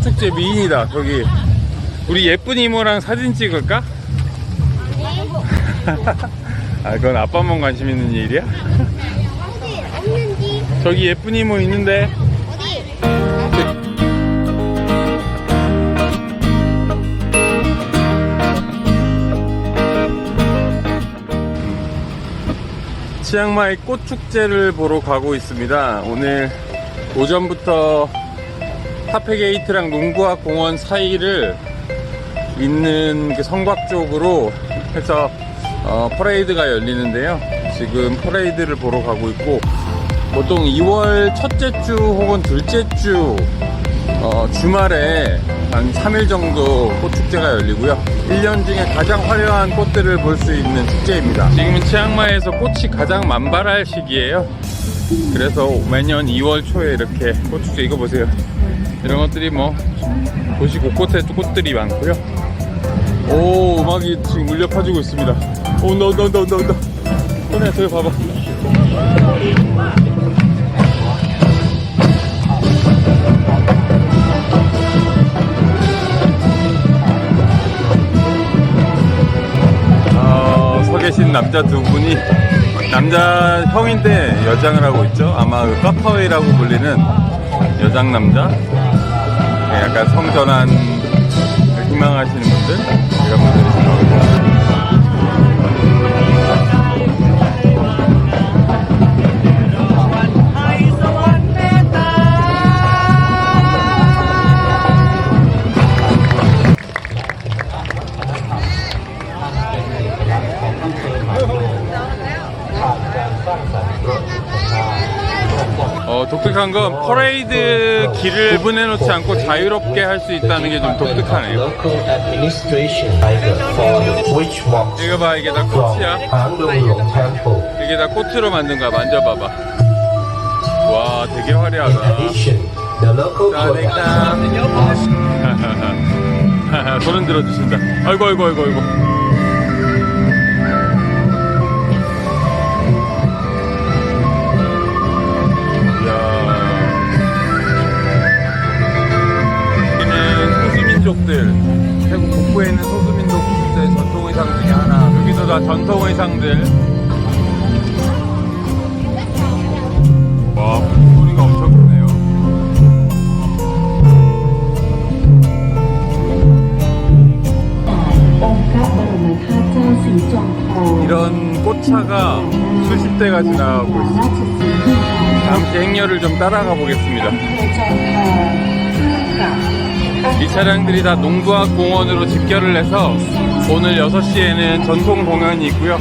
꽃축제 미인이다 저기 우리 예쁜 이모랑 사진 찍을까? 아 그건 아빠만 관심 있는 일이야? 저기 예쁜 이모 있는데? 치앙마이 꽃축제를 보러 가고 있습니다. 오늘 오전부터 타페게이트랑 농구학 공원 사이를 있는 그 성곽 쪽으로 해서 어, 퍼레이드가 열리는데요. 지금 퍼레이드를 보러 가고 있고 보통 2월 첫째 주 혹은 둘째 주 어, 주말에 한 3일 정도 꽃축제가 열리고요. 1년 중에 가장 화려한 꽃들을 볼 수 있는 축제입니다. 지금은 치앙마이에서 꽃이 가장 만발할 시기예요. 그래서 매년 2월 초에 이렇게 꽃축제 이거 보세요. 이런 것들이 뭐 도시 곳곳에 꽃들이 많고요. 오 음악이 지금 울려 퍼지고 있습니다. 오 온다 온다 온다 온다 온다. 손에 저기 봐봐. 어, 서 계신 남자 두 분이 남자 형인데 여장을 하고 있죠. 아마 그 카파웨이라고 불리는 여장 남자. 네, 약간 성전한 희망하시는 분들 이런 분들이 지금 나오고 어, 독특한 건 퍼레이드 길을 구분해 놓지 않고 자유롭게 할 수 있다는 게 좀 독특하네요. 이거 봐, 이게 다 꽃이야. 이게 다 꽃으로 만든 거야. 만져봐봐. 와, 되게 화려하다. product 짠. 손은 들어주신다. 아이고, 아이고, 아이고, 아이고. 민족들, 태국 북부에 있는 소수민족들의 전통 의상 중에 하나. 여기도 다 전통 의상들. 와, 소리가 엄청 크네요. 이런 꽃차가 수십 대가 지나가고 있습니다. 함께 행렬을 좀 따라가 보겠습니다. 이 차량들이 다 농구학 공원으로 집결을 해서 오늘 6시에는 전통 공연이 있고요.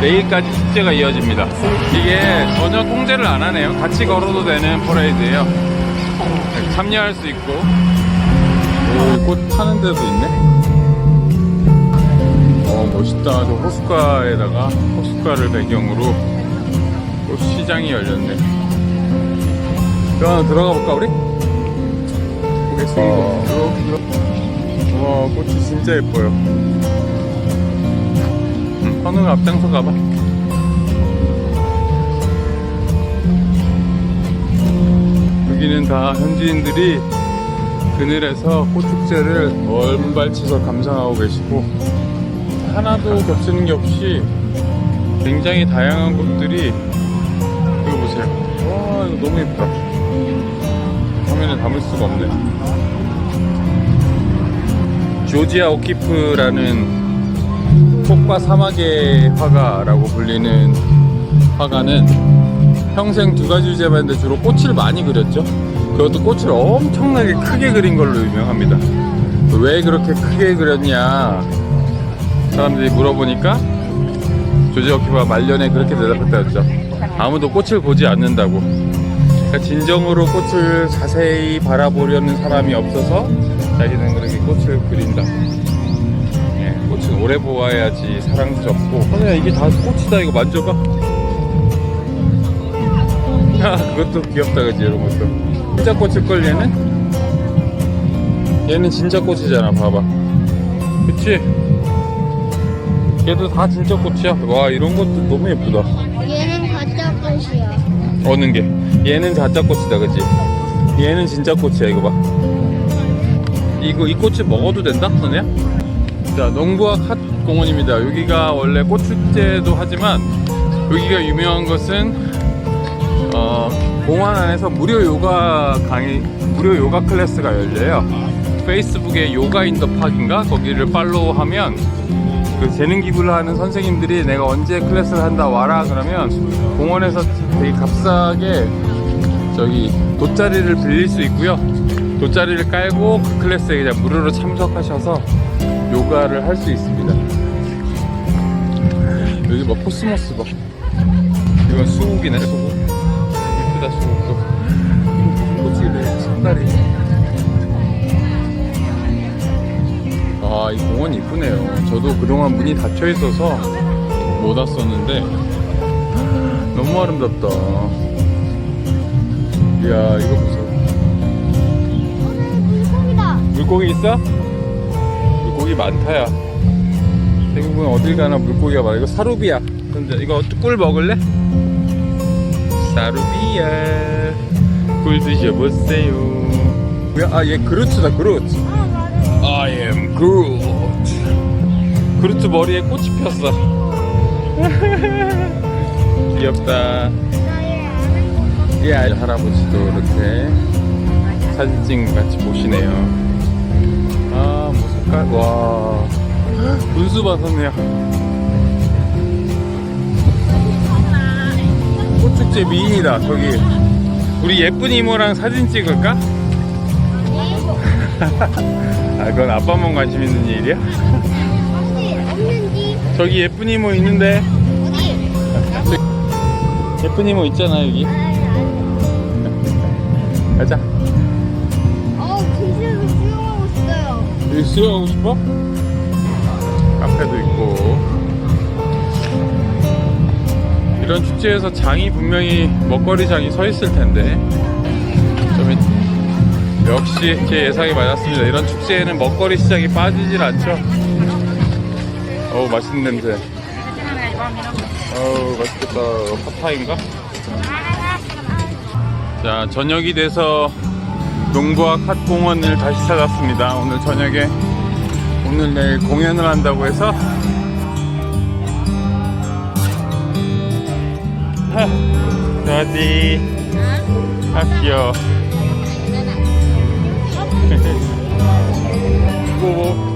내일까지 축제가 이어집니다. 이게 전혀 통제를 안 하네요. 같이 걸어도 되는 퍼레이드예요. 참여할 수 있고. 오, 꽃 파는 데도 있네. 어, 멋있다. 저 호숫가에다가 호숫가를 배경으로 꽃 시장이 열렸네. 그 하나 들어가 볼까, 우리? 보겠습니 들어. 와, 꽃이 진짜 예뻐요. 응, 현우가 앞장서 가봐. 여기는 다 현지인들이 그늘에서 꽃축제를 얼발치서 감상하고 계시고 하나도 겹치는 게 없이 굉장히 다양한 꽃들이 이거 보세요. 와 이거 너무 예쁘다. 화면에 담을 수가 없네. 조지아 오키프라는 폭과 사막의 화가라고 불리는 화가는 평생 두 가지 주제만인데 주로 꽃을 많이 그렸죠. 그것도 꽃을 엄청나게 크게 그린 걸로 유명합니다. 왜 그렇게 크게 그렸냐 사람들이 물어보니까 조지 오키프가 말년에 그렇게 대답했다였죠. 아무도 꽃을 보지 않는다고. 그러니까 진정으로 꽃을 자세히 바라보려는 사람이 없어서 자기는 그렇게 꽃을 그린다. 예, 꽃은 오래 보아야지 사랑스럽고. 선우야 이게 다 꽃이다 이거 만져봐. 아 그것도 귀엽다 그지 이런 것도. 진짜 꽃일걸 얘는? 얘는 진짜 꽃이잖아 봐봐. 그치? 얘도 다 진짜 꽃이야. 와 이런 것도 너무 예쁘다. 얘는 가짜 꽃이야. 어는 게 얘는 가짜 꽃이다 그치 얘는 진짜 꽃이야 이거 봐 이거 이 꽃을 먹어도 된다, 선우야? 자, 농부학 핫 공원입니다. 여기가 원래 꽃축제도 하지만 여기가 유명한 것은 어, 공원 안에서 무료 요가 강의, 무료 요가 클래스가 열려요. 페이스북에 요가 인 더 팍인가 거기를 팔로우하면 그 재능 기부를 하는 선생님들이 내가 언제 클래스를 한다 와라 그러면 공원에서 되게 값싸게 저기 돗자리를 빌릴 수 있고요. 돗자리를 깔고 그 클래스에 그냥 무료로 참석하셔서 요가를 할 수 있습니다. 여기 뭐 코스모스 봐. 이건 수국이네 수국. 이쁘다 수국도. 꽃이래 색깔이. 아, 이 공원 이쁘네요. 저도 그동안 문이 닫혀 있어서 못 왔었는데 너무 아름답다. 이야, 이거. 물고기다. 물고기 있어? 물고기 많다야. 대부분 어딜 가나 물고기가 많아. 이거 사루비야. 근데 이거 꿀 먹을래? 사루비야. 꿀 드셔보세요. 뭐야? 아, 얘 그루트다, 그루트. I am Groot. 그루트 머리에 꽃이 폈어. 귀엽다. 이 아이 할아버지도 이렇게 사진 것 같이 보시네요. 아, 뭐 색깔, 와. 분수 받았네요. 꽃축제 미인이다, 저기. 우리 예쁜 이모랑 사진 찍을까? 아, 그건 아빠만 관심 있는 일이야? 저기 예쁜 이모 있는데. 예쁜 이모 있잖아, 여기. 가자. 어 기술을 수영하고 있어요. 여기 수영하고 싶어? 카페도 있고 이런 축제에서 장이 분명히 먹거리 장이 서 있을 텐데 좀 이- 역시 제 예상이 맞았습니다 이런 축제에는 먹거리 시장이 빠지질 않죠 어우 맛있는 냄새 어우 맛있겠다 파파인가? 자 저녁이 돼서 농부와 갓공원을 다시 찾았습니다. 오늘 저녁에 오늘 내일 공연을 한다고 해서. 어디 학교 이거